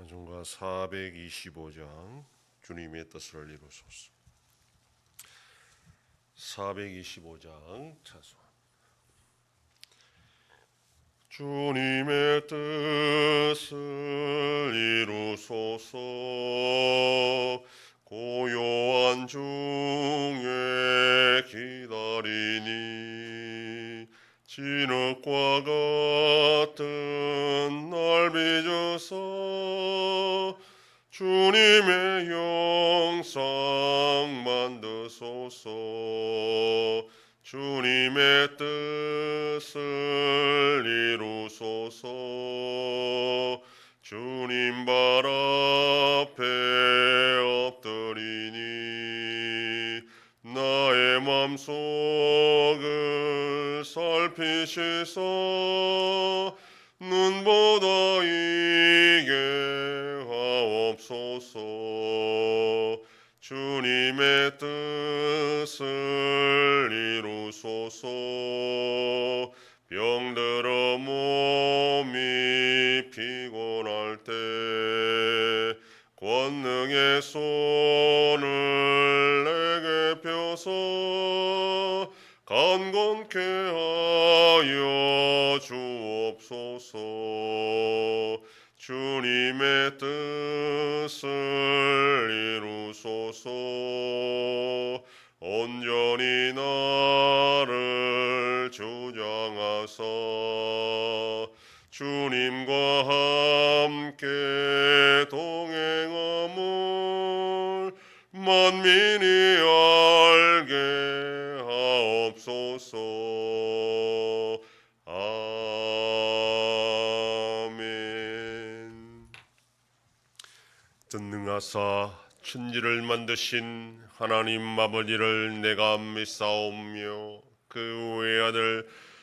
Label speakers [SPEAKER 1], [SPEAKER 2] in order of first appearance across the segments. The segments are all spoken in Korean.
[SPEAKER 1] 찬송가 425장 주님의 뜻을 이루소서. 425장 찬송 주님의 뜻을 이루소서. 고요한 중에 기다리니 진흙과 같 주님의 영상 만드소서. 주님의 뜻을 이루소서. 주님 발 앞에 엎드리니 나의 맘속을 살피시소 눈보다 주님의 뜻을 이루소서. 병들어 몸이 피곤할 때 권능의 손을 내게 펴서 간 하사 주님과 함께 동행함을 만민이 알게 하옵소서. 아멘. 전능하사 천지를 만드신 하나님 아버지를 내가 믿사오며 그 외아들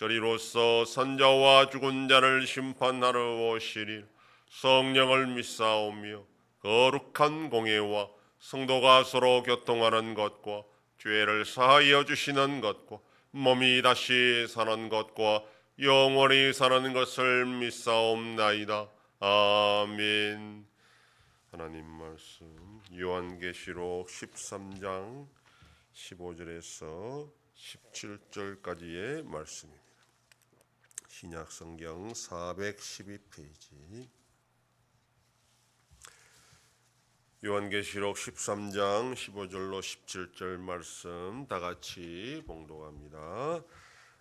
[SPEAKER 1] 저리로서 산자와 죽은 자를 심판하러 오시리 성령을 믿사오며 거룩한 공예와 성도가 서로 교통하는 것과 죄를 사하여 주시는 것과 몸이 다시 사는 것과 영원히 사는 것을 믿사옵나이다. 아멘. 하나님 말씀 요한계시록 13장 15절에서 17절까지의 말씀입니다. 신약 성경 412페이지 요한계시록 13장 15절로 17절 말씀 다 같이 봉독합니다.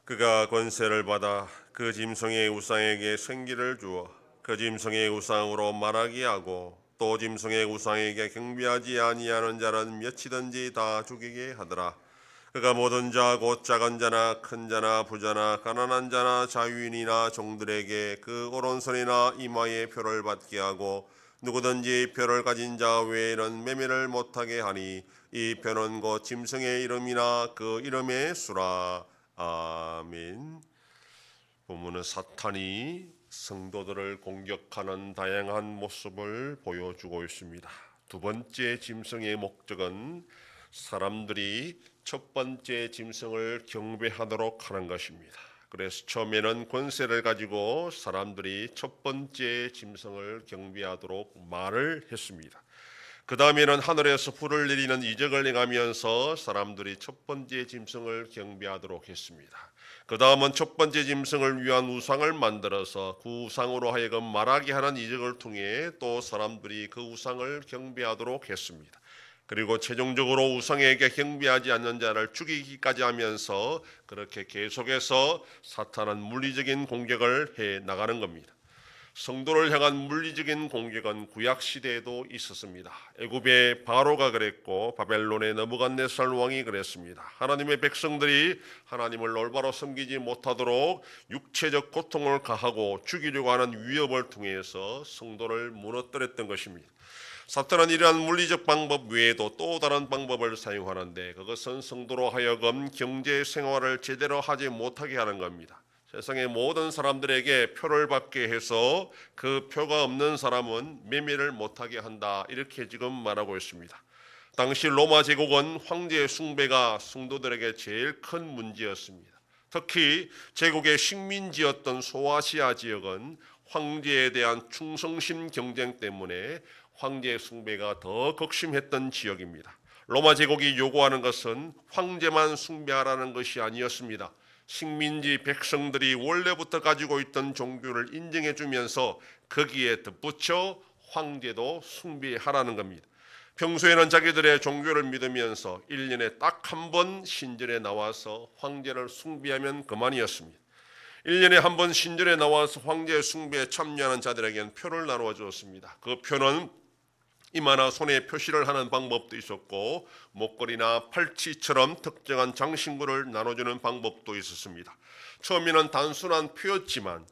[SPEAKER 1] 그가 권세를 받아 그 짐승의 우상에게 생기를 주어 그 짐승의 우상으로 말하게 하고 또 짐승의 우상에게 경배하지 아니하는 자는 몇이든지 다 죽이게 하더라. 그가 모든 자 곧 작은 자나 큰 자나 부자나 가난한 자나 자유인이나 종들에게 그 오른손이나 이마에 표를 받게 하고 누구든지 표를 가진 자 외에는 매매를 못하게 하니 이 표는 곧 짐승의 이름이나 그 이름의 수라 아멘. 본문은 사탄이 성도들을 공격하는 다양한 모습을 보여주고 있습니다. 두 번째 짐승의 목적은 사람들이 첫 번째 짐승을 경배하도록 하는 것입니다. 그래서 처음에는 권세를 가지고 사람들이 첫 번째 짐승을 경배하도록 말을 했습니다. 그 다음에는 하늘에서 불을 내리는 이적을 행하면서 사람들이 첫 번째 짐승을 경배하도록 했습니다. 그 다음은 첫 번째 짐승을 위한 우상을 만들어서 그 우상으로 하여금 말하게 하는 이적을 통해 또 사람들이 그 우상을 경배하도록 했습니다. 그리고 최종적으로 우상에게 경배하지 않는 자를 죽이기까지 하면서 그렇게 계속해서 사탄은 물리적인 공격을 해 나가는 겁니다. 성도를 향한 물리적인 공격은 구약 시대에도 있었습니다. 애굽의 바로가 그랬고 바벨론의 너부갓네살 왕이 그랬습니다. 하나님의 백성들이 하나님을 올바로 섬기지 못하도록 육체적 고통을 가하고 죽이려고 하는 위협을 통해서 성도를 무너뜨렸던 것입니다. 사탄은 이러한 물리적 방법 외에도 또 다른 방법을 사용하는데 그것은 성도로 하여금 경제 생활을 제대로 하지 못하게 하는 겁니다. 세상의 모든 사람들에게 표를 받게 해서 그 표가 없는 사람은 매매를 못하게 한다. 이렇게 지금 말하고 있습니다. 당시 로마 제국은 황제 숭배가 성도들에게 제일 큰 문제였습니다. 특히 제국의 식민지였던 소아시아 지역은 황제에 대한 충성심 경쟁 때문에 황제 숭배가 더 극심했던 지역입니다. 로마 제국이 요구하는 것은 황제만 숭배하라는 것이 아니었습니다. 식민지 백성들이 원래부터 가지고 있던 종교를 인정해 주면서 거기에 덧붙여 황제도 숭배하라는 겁니다. 평소에는 자기들의 종교를 믿으면서 1년에 딱 한 번 신전에 나와서 황제를 숭배하면 그만이었습니다. 1년에 한 번 신전에 나와서 황제 숭배에 참여하는 자들에게는 표를 나누어 주었습니다. 그 표는 이마나 손에 표시를 하는 방법도 있었고 목걸이나 팔찌처럼 특정한 장신구를 나눠주는 방법도 있었습니다. 처음에는 단순한 표였지만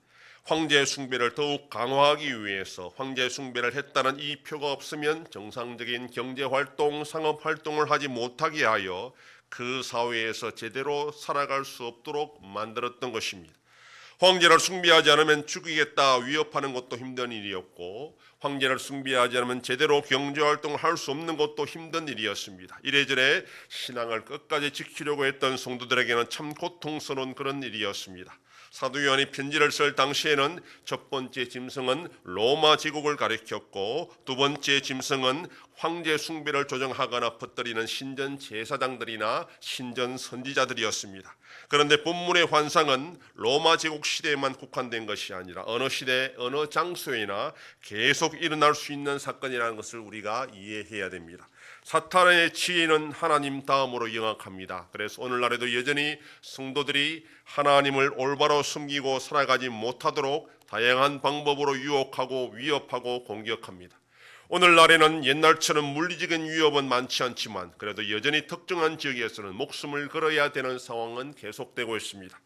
[SPEAKER 1] 황제 숭배를 더욱 강화하기 위해서 황제 숭배를 했다는 이 표가 없으면 정상적인 경제 활동, 상업 활동을 하지 못하게 하여 그 사회에서 제대로 살아갈 수 없도록 만들었던 것입니다. 황제를 숭배하지 않으면 죽이겠다 위협하는 것도 힘든 일이었고 황제를 숭배하지 않으면 제대로 경제 활동을 할 수 없는 것도 힘든 일이었습니다. 이래저래 신앙을 끝까지 지키려고 했던 성도들에게는 참 고통스러운 그런 일이었습니다. 사도 요한이 편지를 쓸 당시에는 첫 번째 짐승은 로마 제국을 가리켰고 두 번째 짐승은 황제 숭배를 조정하거나 퍼뜨리는 신전 제사장들이나 신전 선지자들이었습니다. 그런데 본문의 환상은 로마 제국 시대에만 국한된 것이 아니라 어느 시대 어느 장소에나 계속 일어날 수 있는 사건이라는 것을 우리가 이해해야 됩니다. 사탄의 지혜는 하나님 다음으로 영악합니다. 그래서 오늘날에도 여전히 성도들이 하나님을 올바로 숨기고 살아가지 못하도록 다양한 방법으로 유혹하고 위협하고 공격합니다. 오늘날에는 옛날처럼 물리적인 위협은 많지 않지만 그래도 여전히 특정한 지역에서는 목숨을 걸어야 되는 상황은 계속되고 있습니다.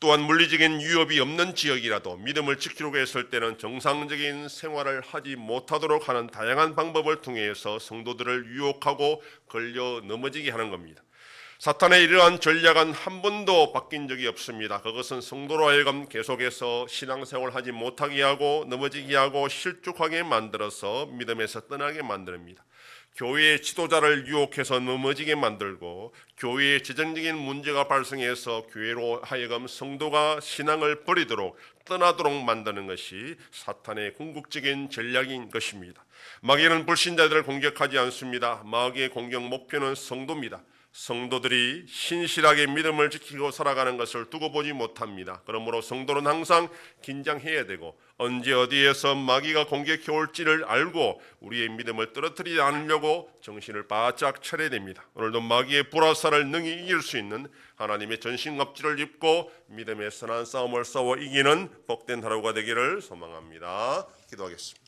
[SPEAKER 1] 또한 물리적인 위협이 없는 지역이라도 믿음을 지키려고 했을 때는 정상적인 생활을 하지 못하도록 하는 다양한 방법을 통해서 성도들을 유혹하고 걸려 넘어지게 하는 겁니다. 사탄의 이러한 전략은 한 번도 바뀐 적이 없습니다. 그것은 성도로 하여금 계속해서 신앙생활을 하지 못하게 하고 넘어지게 하고 실족하게 만들어서 믿음에서 떠나게 만듭니다. 교회의 지도자를 유혹해서 넘어지게 만들고 교회의 재정적인 문제가 발생해서 교회로 하여금 성도가 신앙을 버리도록 떠나도록 만드는 것이 사탄의 궁극적인 전략인 것입니다. 마귀는 불신자들을 공격하지 않습니다. 마귀의 공격 목표는 성도입니다. 성도들이 신실하게 믿음을 지키고 살아가는 것을 두고 보지 못합니다. 그러므로 성도는 항상 긴장해야 되고 언제 어디에서 마귀가 공격해 올지를 알고 우리의 믿음을 떨어뜨리지 않으려고 정신을 바짝 차려야 됩니다. 오늘도 마귀의 불화살을 능히 이길 수 있는 하나님의 전신갑주를 입고 믿음의 선한 싸움을 싸워 이기는 복된 하루가 되기를 소망합니다. 기도하겠습니다.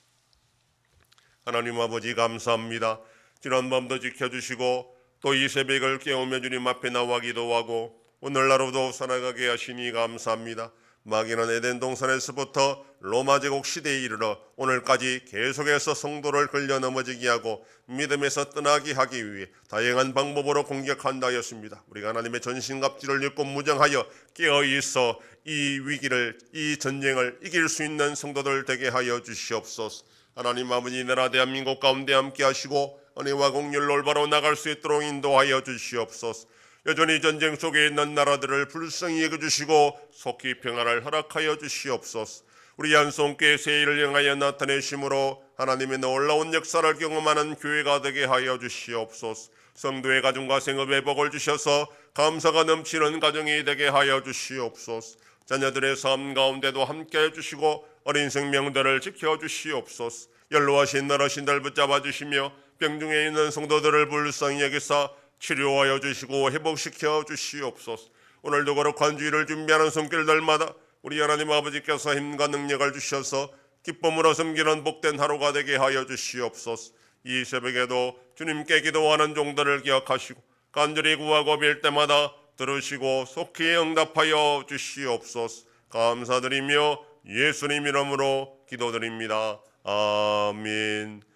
[SPEAKER 1] 하나님 아버지 감사합니다. 지난 밤도 지켜주시고 또 이 새벽을 깨우며 주님 앞에 나와 기도하고 오늘 하루도 살아가게 하시니 감사합니다. 마귀는 에덴 동산에서부터 로마 제국 시대에 이르러 오늘까지 계속해서 성도를 걸려 넘어지게 하고 믿음에서 떠나게 하기 위해 다양한 방법으로 공격한다 하였습니다. 우리가 하나님의 전신갑주를 입고 무장하여 깨어 있어 이 위기를 이 전쟁을 이길 수 있는 성도들 되게 하여 주시옵소서. 하나님 아버지 나라 대한민국 가운데 함께 하시고 은혜와 공률 올바로 나갈 수 있도록 인도하여 주시옵소서. 여전히 전쟁 속에 있는 나라들을 불쌍히 여겨주시고 속히 평안을 허락하여 주시옵소서. 우리 한송교회 세일을 향하여 나타내심으로 하나님의 놀라운 역사를 경험하는 교회가 되게 하여 주시옵소서. 성도의 가정과 생업에 복을 주셔서 감사가 넘치는 가정이 되게 하여 주시옵소서. 자녀들의 삶 가운데도 함께 해 주시고 어린 생명들을 지켜 주시옵소서. 연로하신 나라신들 붙잡아 주시며 병중에 있는 성도들을 불쌍히 여기사 치료하여 주시고 회복시켜 주시옵소서. 오늘도 거룩한 주일을 준비하는 손길들마다 우리 하나님 아버지께서 힘과 능력을 주셔서 기쁨으로 섬기는 복된 하루가 되게 하여 주시옵소서. 이 새벽에도 주님께 기도하는 종들을 기억하시고 간절히 구하고 빌 때마다 들으시고 속히 응답하여 주시옵소서. 감사드리며 예수님 이름으로 기도드립니다. 아멘.